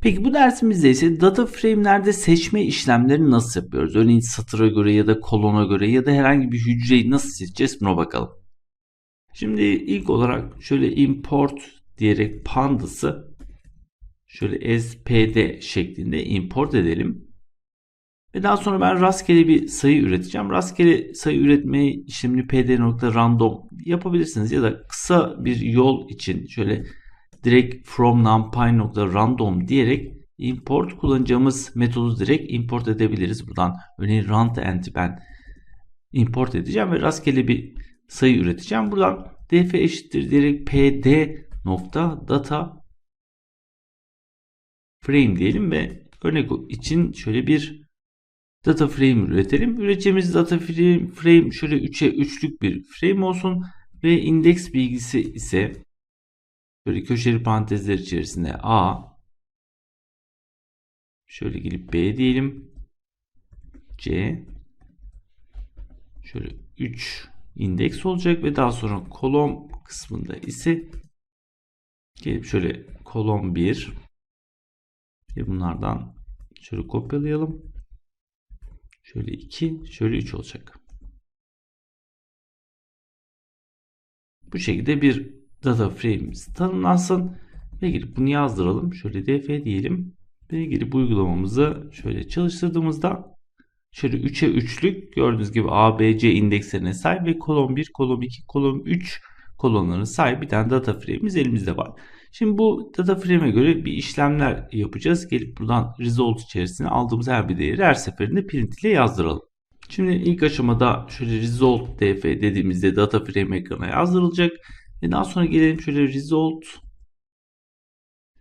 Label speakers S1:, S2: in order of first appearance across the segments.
S1: Peki bu dersimizde ise data frame'lerde seçme işlemlerini nasıl yapıyoruz? Örneğin satıra göre ya da kolona göre ya da herhangi bir hücreyi nasıl seçeceğiz buna bakalım. Şimdi ilk olarak şöyle import diyerek pandas'ı şöyle spd şeklinde import edelim. Ve daha sonra ben rastgele bir sayı üreteceğim. Rastgele sayı üretme işlemini pd.random yapabilirsiniz ya da kısa bir yol için şöyle direkt from numpy.random diyerek import kullanacağımız metodu direkt import edebiliriz. Buradan örneğin rand end'i ben import edeceğim ve rastgele bir sayı üreteceğim. Buradan df eşittir diyerek pd nokta data frame diyelim ve örnek için şöyle bir data frame üretelim. Üreteceğimiz data frame, frame şöyle 3'e 3'lük bir frame olsun ve indeks bilgisi ise Böyle köşeli parantezler içerisinde A şöyle gelip B diyelim. C şöyle 3 indeks olacak ve daha sonra kolon kısmında ise gelip şöyle kolon 1 ve bunlardan şöyle kopyalayalım. Şöyle 2, şöyle 3 olacak. Bu şekilde bir data frame'imiz tanımlansın ve girip bunu yazdıralım. Şöyle df diyelim ve girip uygulamamızı şöyle çalıştırdığımızda şöyle 3'e 3'lük gördüğünüz gibi A, B, C indekslerine sahip ve kolon 1, kolon 2, kolon 3 kolonlarına sahip bir tane data frame'imiz elimizde var. Şimdi bu data frame'e göre bir işlemler yapacağız. Gelip buradan result içerisine aldığımız her bir değeri her seferinde print ile yazdıralım. Şimdi ilk aşamada şöyle result df dediğimizde data frame ekrana yazdırılacak. Ve daha sonra gelelim şöyle result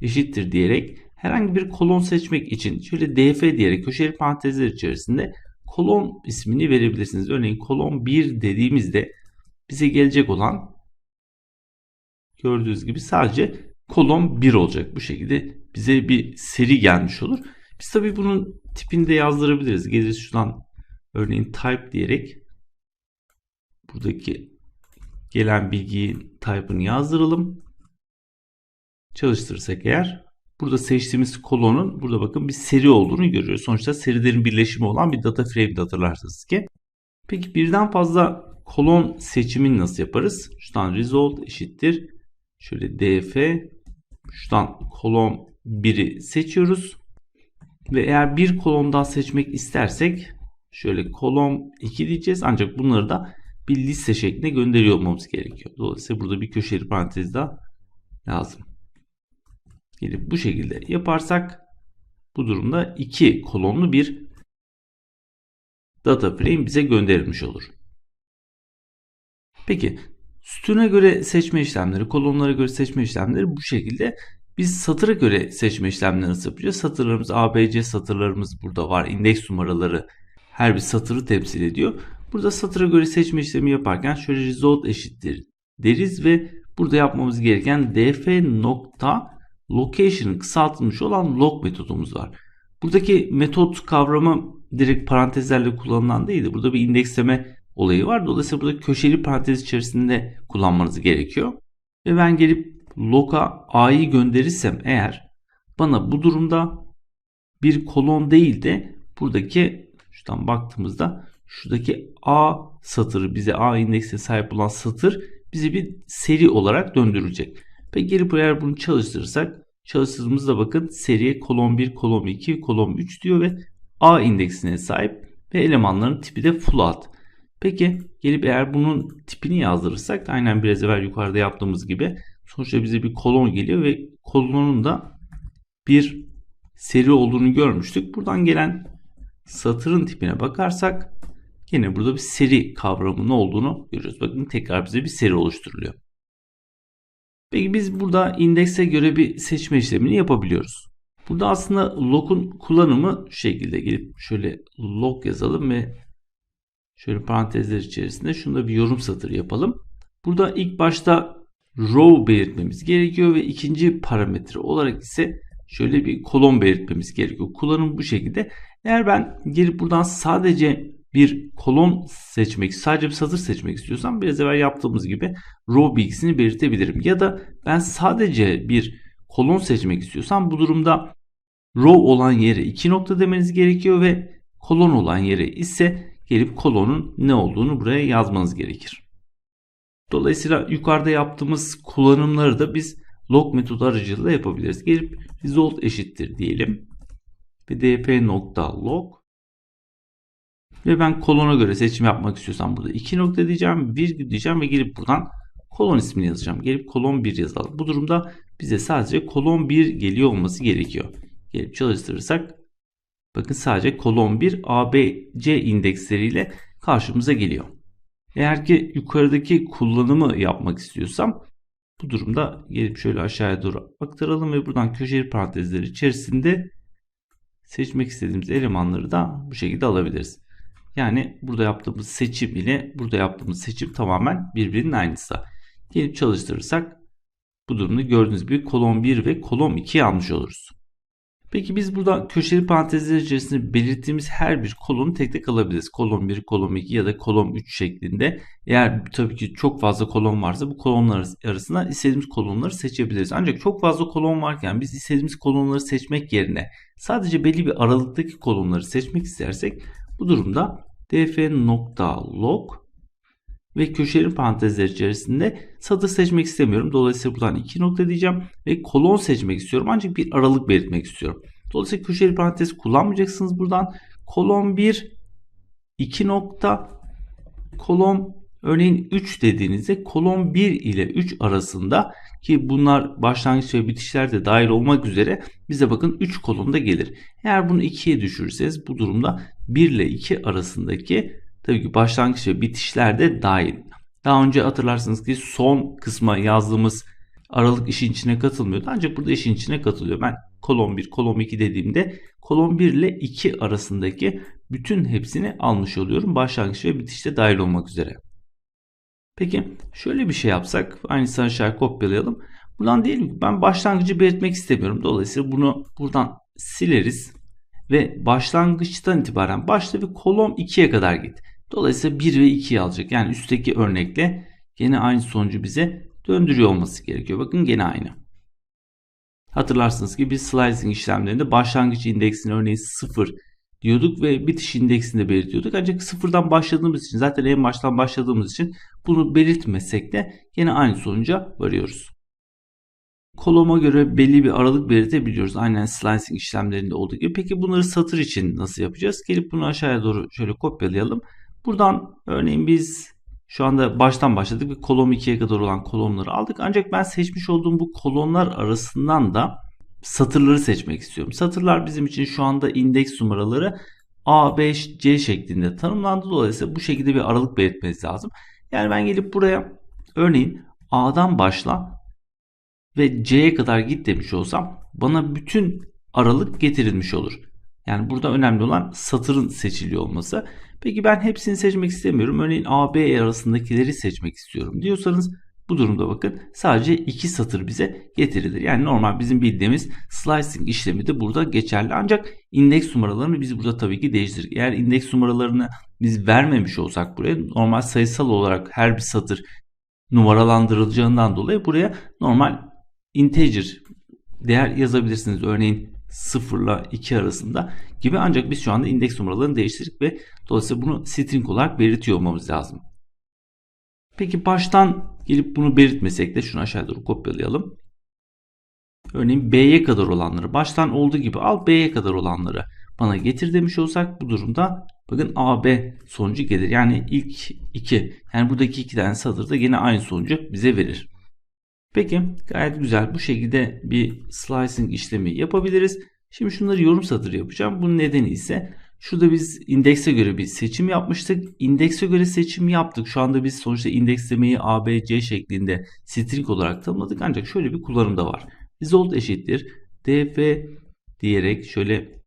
S1: eşittir diyerek herhangi bir kolon seçmek için şöyle df diyerek köşeli parantezler içerisinde kolon ismini verebilirsiniz. Örneğin kolon 1 dediğimizde bize gelecek olan gördüğünüz gibi sadece kolon 1 olacak. Bu şekilde bize bir seri gelmiş olur. Biz tabii bunun tipini de yazdırabiliriz. Geliriz şuradan örneğin type diyerek buradaki gelen bilgiyi type'ını yazdıralım. Çalıştırırsak eğer burada seçtiğimiz kolonun burada bakın bir seri olduğunu görüyoruz. Sonuçta serilerin birleşimi olan bir data frame'de hatırlarsınız ki. Peki birden fazla kolon seçimini nasıl yaparız? Şuradan result eşittir. Şöyle df şuradan kolon 1'i seçiyoruz. Ve eğer bir kolon daha seçmek istersek şöyle kolon 2 diyeceğiz. Ancak bunları da bir liste şeklinde gönderiyor olmamız gerekiyor. Dolayısıyla burada bir köşeli parantez daha lazım. Gelip bu şekilde yaparsak bu durumda iki kolonlu bir data frame bize gönderilmiş olur. Peki sütuna göre seçme işlemleri, kolonlara göre seçme işlemleri bu şekilde. Biz satıra göre seçme işlemleri nasıl yapacağız? Satırlarımız ABC satırlarımız burada var. İndeks numaraları her bir satırı temsil ediyor. Burada satıra göre seçme işlemi yaparken şöyle result eşittir deriz ve burada yapmamız gereken df nokta location kısaltılmış olan log metodumuz var. Buradaki metot kavramı direkt parantezlerle kullanılan değildi. Burada bir indeksleme olayı var. Dolayısıyla burada köşeli parantez içerisinde kullanmanız gerekiyor. Ve ben gelip log'a a'yı gönderirsem eğer bana bu durumda bir kolon değil de buradaki şuradan baktığımızda şuradaki A satırı bize A indekse sahip olan satır bizi bir seri olarak döndürecek. Ve geri eğer bunu çalıştırırsak çalıştırdığımızda bakın seriye kolon 1, kolon 2, kolon 3 diyor ve A indeksine sahip ve elemanların tipi de float. Peki gelip eğer bunun tipini yazdırırsak aynen biraz evvel yukarıda yaptığımız gibi sonuçta bize bir kolon geliyor ve kolonun da bir seri olduğunu görmüştük. Buradan gelen satırın tipine bakarsak Yine burada bir seri kavramının olduğunu görüyoruz. Bakın tekrar bize bir seri oluşturuluyor. Peki biz burada indekse göre bir seçme işlemini yapabiliyoruz. Burada aslında log'un kullanımı şu şekilde gelip şöyle log yazalım ve şöyle parantezler içerisinde şunda bir yorum satırı yapalım. Burada ilk başta row belirtmemiz gerekiyor ve ikinci parametre olarak ise şöyle bir kolon belirtmemiz gerekiyor. Kullanım bu şekilde. Eğer ben gelip buradan sadece bir kolon seçmek, sadece bir satır seçmek istiyorsam biraz evvel yaptığımız gibi row bilgisini belirtebilirim. Ya da ben sadece bir kolon seçmek istiyorsam bu durumda row olan yere 2 nokta demeniz gerekiyor ve kolon olan yere ise gelip kolonun ne olduğunu buraya yazmanız gerekir. Dolayısıyla yukarıda yaptığımız kullanımları da biz log metodu aracılığıyla yapabiliriz. Gelip result eşittir diyelim. Ve dp.log ve ben kolona göre seçim yapmak istiyorsam burada 2 nokta diyeceğim, virgül diyeceğim ve gelip buradan kolon ismini yazacağım. Gelip kolon 1 yazalım. Bu durumda bize sadece kolon 1 geliyor olması gerekiyor. Gelip çalıştırırsak bakın sadece kolon 1 ABC indeksleriyle karşımıza geliyor. Eğer ki yukarıdaki kullanımı yapmak istiyorsam bu durumda gelip şöyle aşağıya doğru aktaralım ve buradan köşeli parantezler içerisinde seçmek istediğimiz elemanları da bu şekilde alabiliriz. Yani burada yaptığımız seçim ile burada yaptığımız seçim tamamen birbirinin aynısı. Gelip çalıştırırsak bu durumda gördüğünüz gibi kolon 1 ve kolon 2'yi almış oluruz. Peki biz burada köşeli parantezler içerisinde belirttiğimiz her bir kolonu tek tek alabiliriz. Kolon 1, kolon 2 ya da kolon 3 şeklinde. Eğer tabii ki çok fazla kolon varsa bu kolonlar arasında istediğimiz kolonları seçebiliriz. Ancak çok fazla kolon varken biz istediğimiz kolonları seçmek yerine sadece belli bir aralıktaki kolonları seçmek istersek bu durumda df.log ve köşeli parantezler içerisinde satır seçmek istemiyorum. Dolayısıyla buradan iki nokta diyeceğim ve kolon seçmek istiyorum. Ancak bir aralık belirtmek istiyorum. Dolayısıyla köşeli parantez kullanmayacaksınız buradan. Kolon 1 2 nokta kolon örneğin 3 dediğinizde kolon 1 ile 3 arasında ki bunlar başlangıç ve bitişler de dahil olmak üzere bize bakın 3 kolonda gelir. Eğer bunu 2'ye düşürürseniz bu durumda 1 ile 2 arasındaki tabii ki başlangıç ve bitişler de dahil. Daha önce hatırlarsınız ki son kısma yazdığımız aralık işin içine katılmıyordu. Ancak burada işin içine katılıyor. Ben kolon 1, kolon 2 dediğimde kolon 1 ile 2 arasındaki bütün hepsini almış oluyorum. Başlangıç ve bitişte dahil olmak üzere. Peki şöyle bir şey yapsak. Aynısını aşağı kopyalayalım. Buradan diyelim ki ben başlangıcı belirtmek istemiyorum. Dolayısıyla bunu buradan sileriz. Ve başlangıçtan itibaren başla ve kolon 2'ye kadar git. Dolayısıyla 1 ve 2'yi alacak. Yani üstteki örnekle gene aynı sonucu bize döndürüyor olması gerekiyor. Bakın gene aynı. Hatırlarsınız ki biz slicing işlemlerinde başlangıç indeksini örneğin 0 diyorduk ve bitiş indeksini de belirtiyorduk. Ancak sıfırdan başladığımız için zaten en baştan başladığımız için bunu belirtmesek de yine aynı sonuca varıyoruz. Koloma göre belli bir aralık belirtebiliyoruz. Aynen slicing işlemlerinde olduğu gibi. Peki bunları satır için nasıl yapacağız? Gelip bunu aşağıya doğru şöyle kopyalayalım. Buradan örneğin biz şu anda baştan başladık ve kolon 2'ye kadar olan kolonları aldık. Ancak ben seçmiş olduğum bu kolonlar arasından da satırları seçmek istiyorum. Satırlar bizim için şu anda indeks numaraları A, B, C şeklinde tanımlandı. Dolayısıyla bu şekilde bir aralık belirtmeniz lazım. Yani ben gelip buraya örneğin A'dan başla ve C'ye kadar git demiş olsam bana bütün aralık getirilmiş olur. Yani burada önemli olan satırın seçiliyor olması. Peki ben hepsini seçmek istemiyorum. Örneğin A, B arasındakileri seçmek istiyorum diyorsanız bu durumda bakın sadece iki satır bize getirilir. Yani normal bizim bildiğimiz slicing işlemi de burada geçerli. Ancak indeks numaralarını biz burada tabii ki değiştirdik. Eğer indeks numaralarını biz vermemiş olsak buraya normal sayısal olarak her bir satır numaralandırılacağından dolayı buraya normal integer değer yazabilirsiniz. Örneğin 0 ile 2 arasında gibi ancak biz şu anda indeks numaralarını değiştirdik ve dolayısıyla bunu string olarak belirtiyor olmamız lazım. Peki baştan gelip bunu belirtmesek de şunu aşağı doğru kopyalayalım. Örneğin B'ye kadar olanları baştan olduğu gibi al B'ye kadar olanları bana getir demiş olsak bu durumda bakın AB sonucu gelir. Yani ilk iki yani buradaki iki tane satırda yine aynı sonucu bize verir. Peki gayet güzel bu şekilde bir slicing işlemi yapabiliriz. Şimdi şunları yorum satırı yapacağım. Bunun nedeni ise şurada biz indekse göre bir seçim yapmıştık. İndekse göre seçim yaptık. Şu anda biz sonuçta indekslemeyi A, B, C şeklinde string olarak tanımladık. Ancak şöyle bir kullanım da var. Result eşittir df diyerek şöyle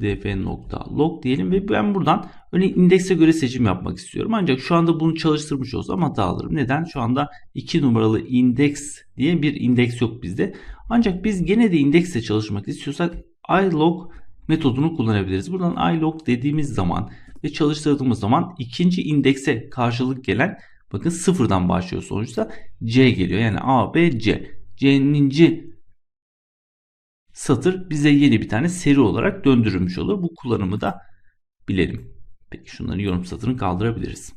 S1: df.log diyelim ve ben buradan örneğin indekse göre seçim yapmak istiyorum. Ancak şu anda bunu çalıştırmış olsam hata alırım. Neden? Şu anda 2 numaralı indeks diye bir indeks yok bizde. Ancak biz gene de indekse çalışmak istiyorsak ilog metodunu kullanabiliriz. Buradan ilog dediğimiz zaman ve çalıştırdığımız zaman ikinci indekse karşılık gelen bakın sıfırdan başlıyor sonuçta C geliyor. Yani A, B, C. C'ninci satır bize yeni bir tane seri olarak döndürülmüş olur. Bu kullanımı da bilelim. Peki şunları yorum satırını kaldırabiliriz.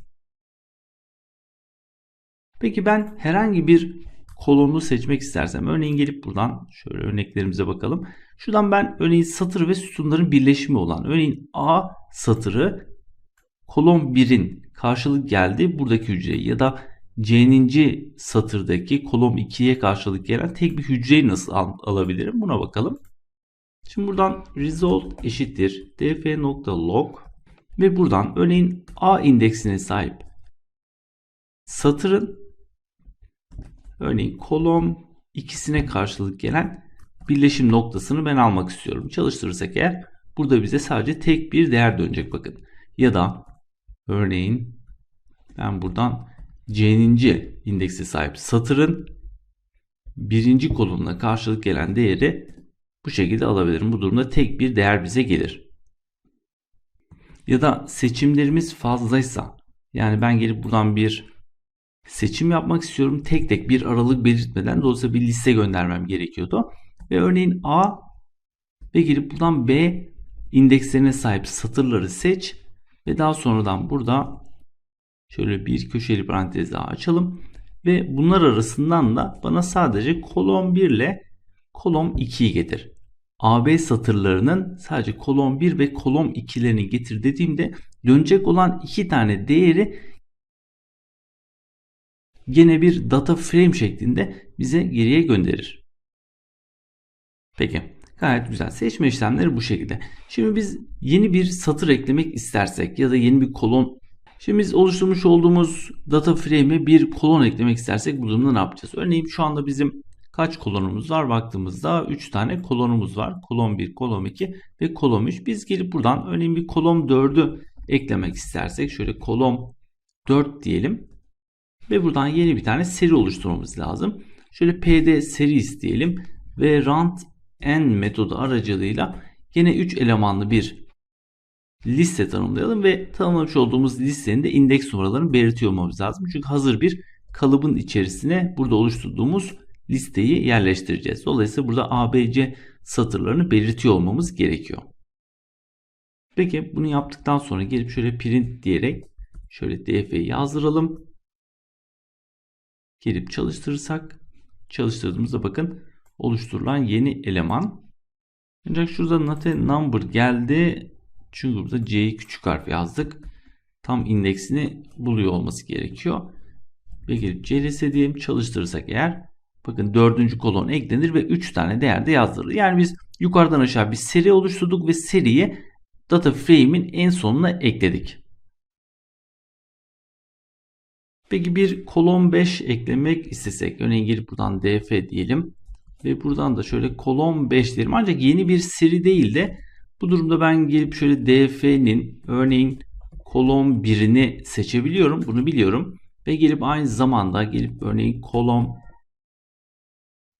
S1: Peki ben herhangi bir kolonu seçmek istersem örneğin gelip buradan şöyle örneklerimize bakalım. Şuradan ben örneğin satır ve sütunların birleşimi olan örneğin A satırı kolon 1'in karşılık geldiği buradaki hücreyi ya da C'ninci satırdaki kolon 2'ye karşılık gelen tek bir hücreyi nasıl al alabilirim buna bakalım. Şimdi buradan result eşittir df.log ve buradan örneğin A indeksine sahip satırın örneğin kolon ikisine karşılık gelen birleşim noktasını ben almak istiyorum. Çalıştırırsak eğer burada bize sadece tek bir değer dönecek bakın. Ya da örneğin ben buradan C'ninci indeksi sahip satırın birinci kolonuna karşılık gelen değeri bu şekilde alabilirim. Bu durumda tek bir değer bize gelir. Ya da seçimlerimiz fazlaysa yani ben gelip buradan bir seçim yapmak istiyorum. Tek tek bir aralık belirtmeden dolayısıyla bir liste göndermem gerekiyordu. Ve örneğin A ve gelip buradan B indekslerine sahip satırları seç ve daha sonradan burada şöyle bir köşeli parantez daha açalım ve bunlar arasından da bana sadece kolon 1 ile kolon 2'yi getir. AB satırlarının sadece kolon 1 ve kolon 2'lerini getir dediğimde dönecek olan iki tane değeri gene bir data frame şeklinde bize geriye gönderir. Peki gayet güzel. Seçme işlemleri bu şekilde. Şimdi biz yeni bir satır eklemek istersek ya da yeni bir kolon Şimdi biz oluşturmuş olduğumuz data frame'e bir kolon eklemek istersek bu durumda ne yapacağız? Örneğin şu anda bizim kaç kolonumuz var? Baktığımızda 3 tane kolonumuz var. Kolon 1, kolon 2 ve kolon 3. Biz gelip buradan örneğin bir kolon 4'ü eklemek istersek şöyle kolon 4 diyelim. Ve buradan yeni bir tane seri oluşturmamız lazım. Şöyle pd seri isteyelim ve rand n metodu aracılığıyla yine 3 elemanlı bir liste tanımlayalım ve tanımlamış olduğumuz listenin de indeks numaralarını belirtiyor olmamız lazım. Çünkü hazır bir kalıbın içerisine burada oluşturduğumuz listeyi yerleştireceğiz. Dolayısıyla burada ABC satırlarını belirtiyor olmamız gerekiyor. Peki bunu yaptıktan sonra gelip şöyle print diyerek şöyle df'yi yazdıralım. Gelip çalıştırırsak çalıştırdığımızda bakın oluşturulan yeni eleman. Ancak şurada nate number geldi. Çünkü burada c'yi küçük harf yazdık. Tam indeksini buluyor olması gerekiyor. Ve gelip cls diyelim çalıştırırsak eğer bakın dördüncü kolon eklenir ve 3 tane değer de yazdırılır. Yani biz yukarıdan aşağı bir seri oluşturduk ve seriyi data frame'in en sonuna ekledik. Peki bir kolon 5 eklemek istesek örneğin gelip buradan df diyelim ve buradan da şöyle kolon 5 diyelim. Ancak yeni bir seri değil de bu durumda ben gelip şöyle df'nin örneğin kolon 1'ini seçebiliyorum. Bunu biliyorum. Ve gelip aynı zamanda gelip örneğin kolon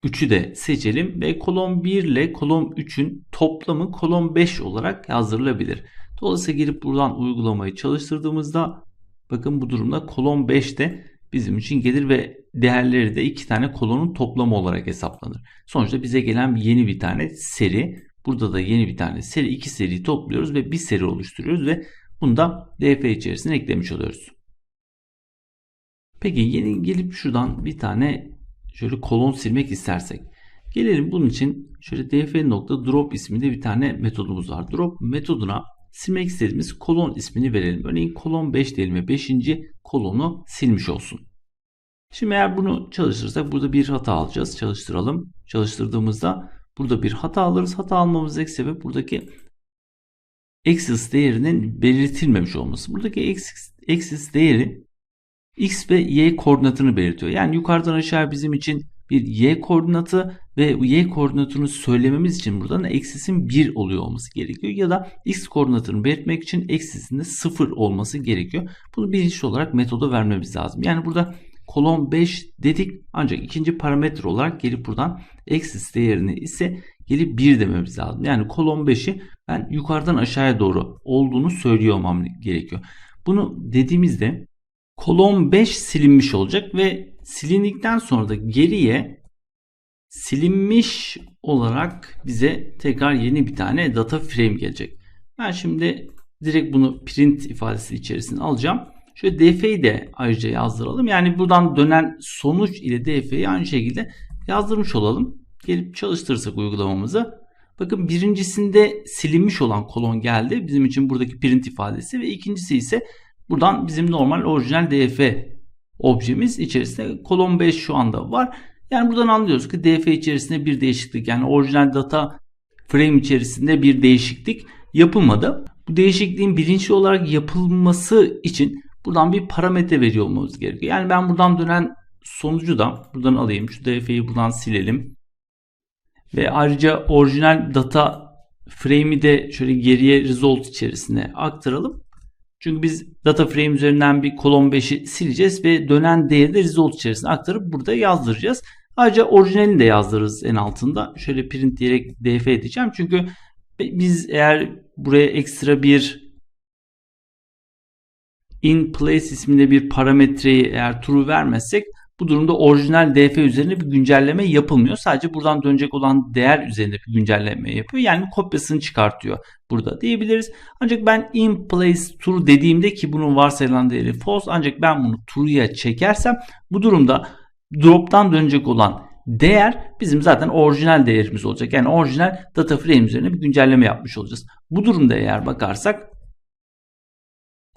S1: 3'ü de seçelim. Ve kolon 1 ile kolon 3'ün toplamı kolon 5 olarak yazdırılabilir. Dolayısıyla gelip buradan uygulamayı çalıştırdığımızda bakın bu durumda kolon 5 de bizim için gelir ve değerleri de iki tane kolonun toplamı olarak hesaplanır. Sonuçta bize gelen yeni bir tane seri. Burada da yeni bir tane seri. iki seriyi topluyoruz ve bir seri oluşturuyoruz ve bunu da df içerisine eklemiş oluyoruz. Peki yeni gelip şuradan bir tane şöyle kolon silmek istersek. Gelelim bunun için şöyle df.drop isminde bir tane metodumuz var. Drop metoduna silmek istediğimiz kolon ismini verelim. Örneğin kolon 5 diyelim ve 5. kolonu silmiş olsun. Şimdi eğer bunu çalıştırırsak burada bir hata alacağız. Çalıştıralım. Çalıştırdığımızda burada bir hata alırız. Hata almamızdaki sebep buradaki axis değerinin belirtilmemiş olması. Buradaki axis, axis değeri x ve y koordinatını belirtiyor. Yani yukarıdan aşağı bizim için bir y koordinatı ve y koordinatını söylememiz için buradan eksisin 1 oluyor olması gerekiyor. Ya da x koordinatını belirtmek için eksisin de 0 olması gerekiyor. Bunu bilinçli olarak metoda vermemiz lazım. Yani burada kolon 5 dedik ancak ikinci parametre olarak gelip buradan eksis değerini ise gelip 1 dememiz lazım. Yani kolon 5'i ben yukarıdan aşağıya doğru olduğunu söylüyor olmam gerekiyor. Bunu dediğimizde kolon 5 silinmiş olacak ve silindikten sonra da geriye silinmiş olarak bize tekrar yeni bir tane data frame gelecek. Ben şimdi direkt bunu print ifadesi içerisine alacağım. Şöyle df'yi de ayrıca yazdıralım. Yani buradan dönen sonuç ile df'yi aynı şekilde yazdırmış olalım. Gelip çalıştırırsak uygulamamızı. Bakın birincisinde silinmiş olan kolon geldi. Bizim için buradaki print ifadesi ve ikincisi ise buradan bizim normal orijinal df objemiz içerisinde kolon 5 şu anda var. Yani buradan anlıyoruz ki df içerisinde bir değişiklik yani orijinal data frame içerisinde bir değişiklik yapılmadı. Bu değişikliğin bilinçli olarak yapılması için buradan bir parametre veriyor olmamız gerekiyor. Yani ben buradan dönen sonucu da buradan alayım. Şu df'yi buradan silelim. Ve ayrıca orijinal data frame'i de şöyle geriye result içerisine aktaralım. Çünkü biz data frame üzerinden bir kolon 5'i sileceğiz ve dönen değeri de result içerisine aktarıp burada yazdıracağız. Ayrıca orijinalini de yazdırırız en altında. Şöyle print diyerek df edeceğim. Çünkü biz eğer buraya ekstra bir in place isminde bir parametreyi eğer true vermezsek bu durumda orijinal df üzerine bir güncelleme yapılmıyor. Sadece buradan dönecek olan değer üzerinde bir güncelleme yapıyor. Yani kopyasını çıkartıyor burada diyebiliriz. Ancak ben in place true dediğimde ki bunun varsayılan değeri false ancak ben bunu true'ya çekersem bu durumda drop'tan dönecek olan değer bizim zaten orijinal değerimiz olacak. Yani orijinal data frame üzerine bir güncelleme yapmış olacağız. Bu durumda eğer bakarsak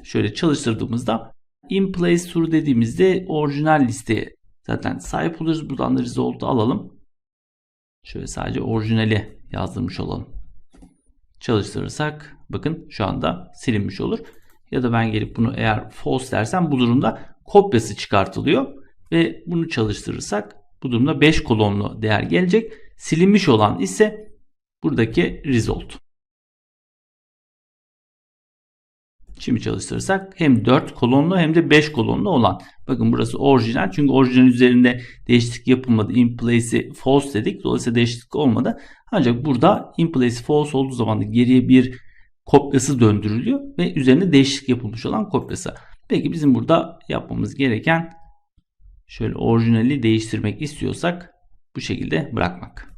S1: şöyle çalıştırdığımızda in place true dediğimizde orijinal listeye zaten sahip oluruz. Buradan da result'u alalım. Şöyle sadece orijinali yazdırmış olalım. Çalıştırırsak bakın şu anda silinmiş olur. Ya da ben gelip bunu eğer false dersem bu durumda kopyası çıkartılıyor. Ve bunu çalıştırırsak bu durumda 5 kolonlu değer gelecek. Silinmiş olan ise buradaki result. Şimdi çalıştırırsak hem 4 kolonlu hem de 5 kolonlu olan. Bakın burası orijinal. Çünkü orijinal üzerinde değişiklik yapılmadı. In place'i false dedik. Dolayısıyla değişiklik olmadı. Ancak burada in place false olduğu zaman geriye bir kopyası döndürülüyor ve üzerine değişiklik yapılmış olan kopyası. Peki bizim burada yapmamız gereken şöyle orijinali değiştirmek istiyorsak bu şekilde bırakmak.